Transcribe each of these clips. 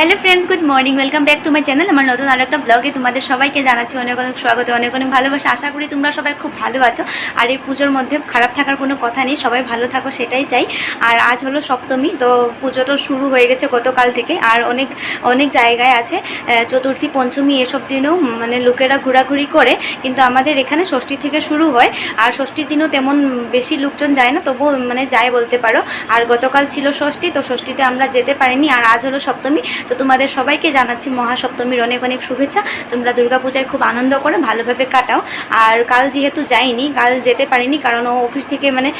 Hello friends good morning welcome back to my channel আমার নতুন আরও একটা ব্লগে তোমাদের সবাইকে জানাচ্ছি অনেক অনেক স্বাগত, অনেক অনেক ভালোবাসা। আশা করি তোমরা সবাই খুব ভালো আছো। আর এই পুজোর মধ্যে খারাপ থাকার কোনো কথা নেই, সবাই ভালো থাকো, সেটাই চাই। আর আজ হলো সপ্তমী, তো পুজোটা শুরু হয়ে গেছে গতকাল থেকে। আর অনেক অনেক জায়গায় আছে চতুর্থী, পঞ্চমী এসব দিনেও মানে লোকেরা ঘোরাঘুরি করে। কিন্তু আমাদের এখানে ষষ্ঠী থেকে শুরু হয়। আর ষষ্ঠীর দিনও তেমন বেশি লোকজন যায় না, তবুও মানে যায় বলতে পারো। আর গতকাল ছিল ষষ্ঠী, তো ষষ্ঠীতে আমরা যেতে পারিনি। আর আজ হলো সপ্তমী তো তোমাদের সবাইকে জানাচ্ছি মহাসপ্তমীর অনেক অনেক শুভেচ্ছা। তোমরা দুর্গাপূজায় খুব আনন্দ করে ভালোভাবে কাটাও। আর কাল যেহেতু যাইনি, কাল যেতে পারিনি, কারণ ও অফিস থেকে মানে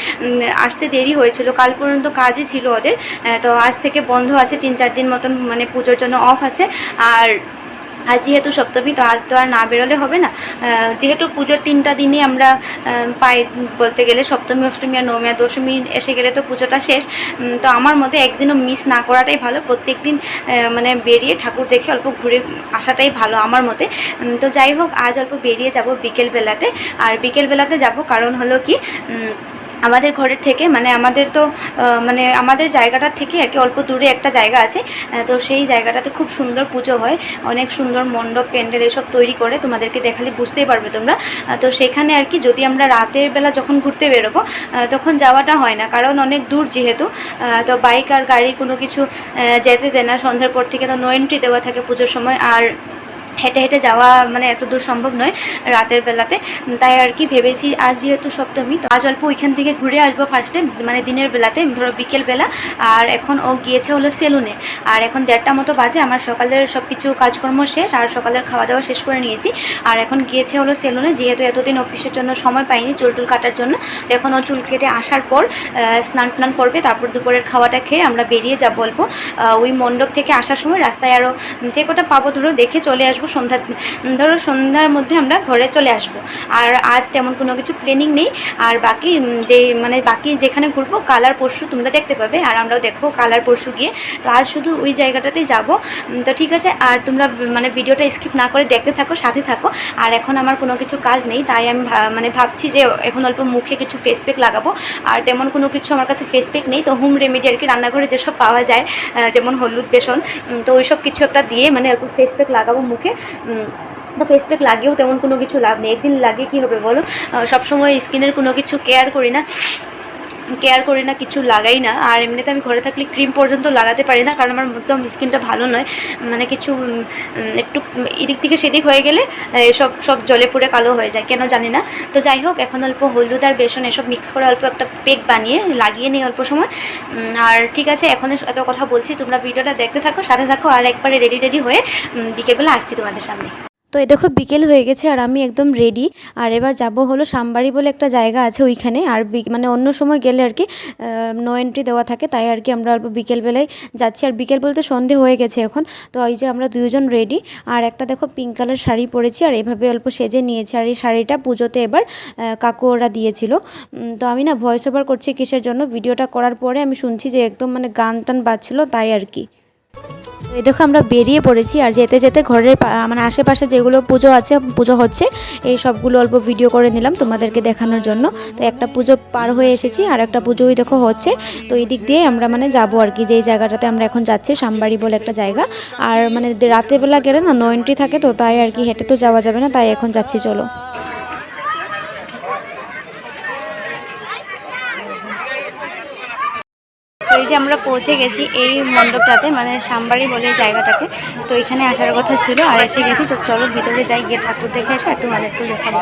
আসতে দেরি হয়েছিল। কাল পর্যন্ত কাজই ছিল ওদের। তো আজ থেকে বন্ধ আছে, তিন চার দিন মতন মানে পুজোর জন্য অফ আছে। আর আজ যেহেতু সপ্তমী, তো আজ তো আর না বেরোলে হবে না। যেহেতু পুজোর তিনটা দিনই আমরা পাই বলতে গেলে সপ্তমী, অষ্টমী আর নবমী আর দশমী এসে গেলে তো পুজোটা শেষ। তো আমার মতে একদিনও মিস না করাটাই ভালো। প্রত্যেক দিন মানে বেরিয়ে ঠাকুর দেখে অল্প ঘুরে আসাটাই ভালো আমার মতে। তো যাই হোক, আজ অল্প বেরিয়ে যাব বিকেলবেলাতে। আর বিকেলবেলাতে যাব কারণ হলো কি আমাদের ঘরের থেকে মানে আমাদের তো মানে আমাদের জায়গাটার থেকে আর কি অল্প দূরে একটা জায়গা আছে তো সেই জায়গাটাতে খুব সুন্দর পুজো হয়, অনেক সুন্দর মণ্ডপ, প্যান্ডেল এসব তৈরি করে তোমাদেরকে দেখালে বুঝতেই পারবে তোমরা। তো সেখানে আর কি যদি আমরা রাতের বেলা যখন ঘুরতে বেরোবো তখন যাওয়াটা হয় না, কারণ অনেক দূর যেহেতু তো বাইক আর গাড়ি কোনো কিছু যেতে দেয় না। সন্ধ্যার পর থেকে তো নো এন্ট্রি দেওয়া থাকে পুজোর সময়, আর হেঁটে হেঁটে যাওয়া মানে এত দূর সম্ভব নয় রাতের বেলাতে। তাই আর কি ভেবেছি, আজ যেহেতু সপ্তমী আজ অল্প ওইখান থেকে ঘুরে আসব ফার্স্টে মানে দিনের বেলাতে ধরো বিকেল বেলা। আর এখন ও গিয়েছে হলো সেলুনে আর এখন দেড়টা মতো বাজে, আমার সকালের সব কিছু কাজকর্ম শেষ, আর সকালের খাওয়া দাওয়া শেষ করে নিয়েছি। আর এখন গিয়েছে হলো সেলুনে যেহেতু এতদিন অফিসের জন্য সময় পাইনি চুল টুল কাটার জন্য, তো এখন ও চুল কেটে আসার পর স্নান টান করবে, তারপর দুপুরের খাওয়াটা খেয়ে আমরা বেরিয়ে যাব অল্প। ওই মণ্ডপ থেকে আসার সময় রাস্তায় আরও যে কটা পাবো ধরো, দেখে চলে আসব সন্ধ্যা ধরো সন্ধ্যার মধ্যে আমরা ঘরে চলে আসব। আর আজ তেমন কোনো কিছু প্ল্যানিং নেই। আর বাকি যে মানে বাকি যেখানে ঘুরবো, কালার পরশু তোমরা দেখতে পাবে, আর আমরাও দেখব কালার পরশু গিয়ে। তো আজ শুধু ওই জায়গাটাতেই যাব। তো ঠিক আছে, আর তোমরা মানে ভিডিওটা স্কিপ না করে দেখতে থাকো, সাথে থাকো। আর এখন আমার কোনো কিছু কাজ নেই, তাই আমি মানে ভাবছি যে এখন অল্প মুখে কিছু ফেস প্যাক লাগাবো। আর তেমন কোনো কিছু আমার কাছে ফেস প্যাক নেই, তো হোম রেমেডি আর কি, রান্নাঘরে যেসব পাওয়া যায় যেমন হলুদ, বেসন তো ওইসব কিছু একটা দিয়ে মানে অল্প ফেস প্যাক লাগাবো মুখে। তো ফেস প্যাক লাগেও তেমন কোনো কিছু লাভ নেই। একদিন লাগে কি হবে বলো? সবসময় স্কিনের কোনো কিছু কেয়ার করি না। কেয়ার করি না, কিছু লাগাই না। আর এমনিতে আমি ঘরে থাকলে ক্রিম পর্যন্ত লাগাতে পারি না, কারণ আমার একদম স্কিনটা ভালো নয়। মানে কিছু একটু এদিক থেকে সেদিক হয়ে গেলে এসব সব জলে পুড়ে কালো হয়ে যায়, কেন জানি না। তো যাই হোক, এখন অল্প হলুদ আর বেসন এসব মিক্স করে অল্প একটা পেক বানিয়ে লাগিয়ে নিই অল্প সময়। আর ঠিক আছে, এখন এত কথা বলছি, তোমরা ভিডিওটা দেখতে থাকো, সাথে থাকো, আর একবারে রেডি রেডি হয়ে বিকেলবেলা আসছি তোমাদের সামনে। তো এই দেখো বিকেল হয়ে গেছে আর আমি একদম রেডি আর এবার যাব হলো সামবাড়ি বলে একটা জায়গা আছে ওইখানে। আর মানে অন্য সময় গেলে আর কি নো এন্ট্রি দেওয়া থাকে, তাই আর কি আমরা অল্প বিকেলবেলায় যাচ্ছি। আর বিকেল বলতে সন্ধে হয়ে গেছে এখন, তো ওই যে আমরা দুজন রেডি আর একটা দেখো পিঙ্ক কালার শাড়ি পরেছি আর এভাবে অল্প সেজে নিয়েছি। আর এই শাড়িটা পুজোতে এবার কাকু ওরা দিয়েছিল। তো আমি না ভয়েস ওভার করছি কিসের জন্য? ভিডিওটা করার পরে আমি শুনছি যে একদম মানে গান টান বাজছিল, তাই আর কি। এই দেখো আমরা বেরিয়ে পড়েছি আর যেতে যেতে ঘরের মানে আশেপাশে যেগুলো পুজো আছে, পুজো হচ্ছে, এই সবগুলো অল্প ভিডিও করে নিলাম তোমাদেরকে দেখানোর জন্য। তো একটা পুজো পার হয়ে এসেছি আর একটা পুজোই দেখো হচ্ছে। তো এই দিক দিয়ে আমরা মানে যাব আর কি, যেই জায়গাটাতে আমরা এখন যাচ্ছি, সামবাড়ি বলে একটা জায়গা। আর মানে রাতের বেলা গেলে না নো এন্ট্রি থাকে তো, তাই আর কি হেঁটে তো যাওয়া যাবে না, তাই এখন যাচ্ছি, চলো তো এই যে আমরা পৌঁছে গেছি এই মণ্ডপটাতে মানে সাম্বারি বলে এই জায়গাটাতে তো এখানে আসার কথা ছিল, আর এসে গেছি। চলো ভিতরে যাই, গিয়ে ঠাকুর দেখে আসে, আর তোমাদেরকে দেখাবো।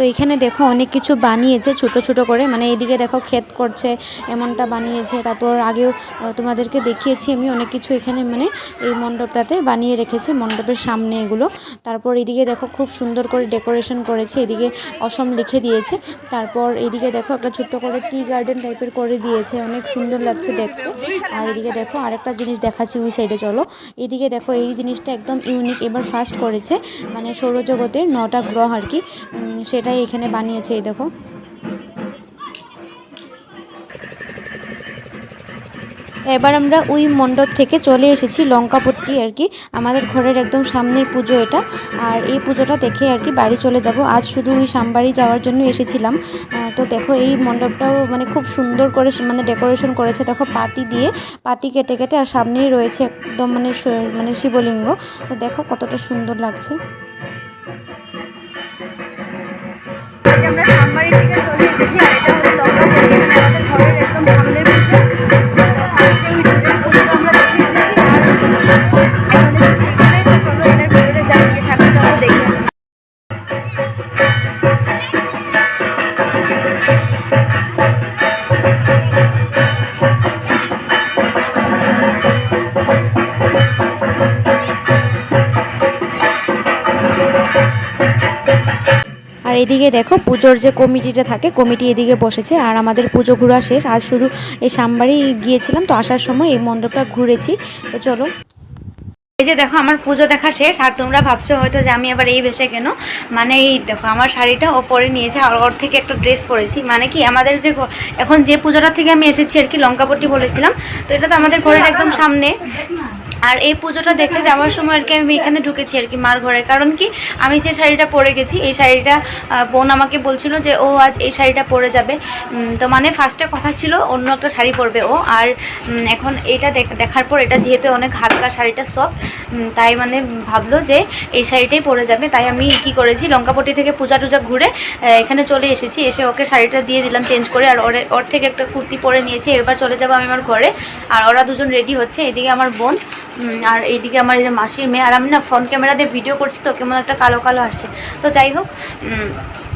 তো এখানে দেখো অনেক কিছু বানিয়েছে ছোট ছোট করে। মানে এদিকে দেখো ক্ষেত করছে এমনটা বানিয়েছে। তারপর আগেও তোমাদেরকে দেখিয়েছি আমি অনেক কিছু এখানে মানে এই মণ্ডপটাতে বানিয়ে রেখেছে মণ্ডপের সামনে এগুলো। তারপর এদিকে দেখো খুব সুন্দর করে ডেকোরেশন করেছে এদিকে অসম লিখে দিয়েছে। তারপর এদিকে দেখো একটা ছোট্ট করে টি গার্ডেন টাইপের করে দিয়েছে অনেক সুন্দর লাগছে দেখতে। আর এদিকে দেখো আরেকটা জিনিস দেখাচ্ছি ওই সাইডে চলো। এদিকে দেখো এই জিনিসটা একদম ইউনিক এবার ফার্স্ট করেছে মানে সৌরজগতের নটা গ্রহ আর কি। উম, সেটাই এখানে বানিয়েছে, এই দেখো। এবার আমরা ওই মণ্ডপ থেকে চলে এসেছি লঙ্কাপট্টি আর কি। আমাদের ঘরের একদম সামনের পুজো এটা। আর এই পুজোটা দেখে আর কি বাড়ি চলে যাব। আজ শুধু ওই সামবাড়ি যাওয়ার জন্য এসেছিলাম। তো দেখো এই মণ্ডপটাও মানে খুব সুন্দর করে মানে ডেকোরেশন করেছে। দেখো পাটি দিয়ে, পাটি কেটে কেটে আর সামনেই রয়েছে একদম মানে মানে শিবলিঙ্গ। তো দেখো কতটা সুন্দর লাগছে। আমরা থেকে চলে এসেছি আর এটা হলো মানে আমাদের ঘরের একদম সামনের এদিকে দেখো পুজোর যে কমিটিটা থাকে, কমিটি এদিকে বসেছে আর আমাদের পুজো ঘোরা শেষ। আজ শুধু এই সামবাড়ি গিয়েছিলাম, তো আসার সময় এই মণ্ডপটা ঘুরেছি। তো চলো। এই যে দেখো আমার পুজো দেখা শেষ, আর তোমরা ভাবছ হয়তো যে আমি আবার এই বেশে কেন? মানে এই দেখো, আমার শাড়িটা ও পরে নিয়েছে, আর ওর থেকে একটা ড্রেস পরেছি। মানে কি, আমাদের যে এখন যে পুজোটা থেকে আমি এসেছি আর কি, লঙ্কাপট্টি বলেছিলাম, তো এটা তো আমাদের ঘরের একদম সামনে। আর এই পুজোটা দেখে যাওয়ার সময় আর কি আমি এখানে ঢুকেছি আর কি মার ঘরে। কারণ কি, আমি যে শাড়িটা পরে গেছি, এই শাড়িটা বোন আমাকে বলছিল যে, ও, আজ এই শাড়িটা পরে যাবে। তো মানে ফার্স্টে কথা ছিল, অন্য একটা শাড়ি পরবে ও। আর এখন এটা দেখ- দেখার পর এটা যেহেতু অনেক হালকা, শাড়িটা সফট তাই মানে ভাবলো যে, এই শাড়িটাই পরে যাবে। তাই আমি কি করেছি, লঙ্কাপটি থেকে পূজা টুজা ঘুরে এখানে চলে এসেছি। এসে ওকে শাড়িটা দিয়ে দিলাম চেঞ্জ করে, আর ওরে, ওর থেকে একটা কুর্তি পরে নিয়েছি। এবার চলে যাব আমি আমার ঘরে। আর ওরা দুজন রেডি হচ্ছে। এদিকে আমার বোন আর এইদিকে আমার এই যে মাসির মেয়ে, আর আমি না ফ্রন্ট ক্যামেরা দিয়ে ভিডিও করছি তো, কেমন একটা কালো কালো আসছে। তো যাই হোক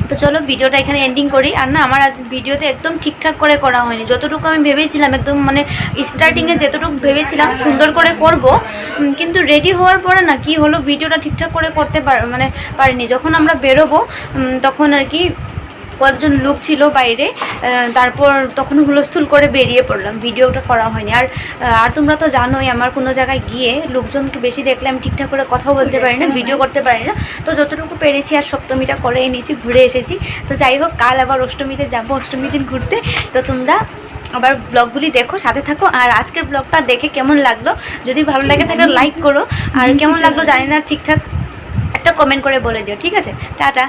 তো চলো ভিডিওটা এখানে এন্ডিং করি। আর না, আমার আজ ভিডিওতে একদম ঠিকঠাক করে করা হয়নি। যতটুকু আমি ভেবেছিলাম, একদম মানে স্টার্টিংয়ে যতটুকু ভেবেছিলাম, সুন্দর করে করব কিন্তু রেডি হওয়ার পরে না কি হলো ভিডিওটা ঠিকঠাক করে করতে পার মানে পারিনি। যখন আমরা বেরোবো তখন আর কি কয়েকজন লোক ছিল বাইরে তারপর তখন হুলস্থুল করে বেরিয়ে পড়লাম। ভিডিওটা করা হয়নি। আর আর তোমরা তো জানোই, আমার কোনো জায়গায় গিয়ে লোকজনকে বেশি দেখলে আমি ঠিকঠাক করে কথা বলতে পারি না, ভিডিও করতে পারি না। তো যতটুকু পেরেছি আর সপ্তমীটা করে এনেছি, ঘুরে এসেছি। তো যাই হোক, কাল আবার অষ্টমীতে যাব অষ্টমী দিন ঘুরতে। তো তোমরা আবার ব্লগগুলি দেখো, সাথে থাকো। আর আজকের ব্লগটা দেখে কেমন লাগল? যদি ভালো লাগে তাহলে লাইক করো। আর কেমন লাগল জানি না, ঠিকঠাক একটা কমেন্ট করে বলে দিও, ঠিক আছে? টাটা।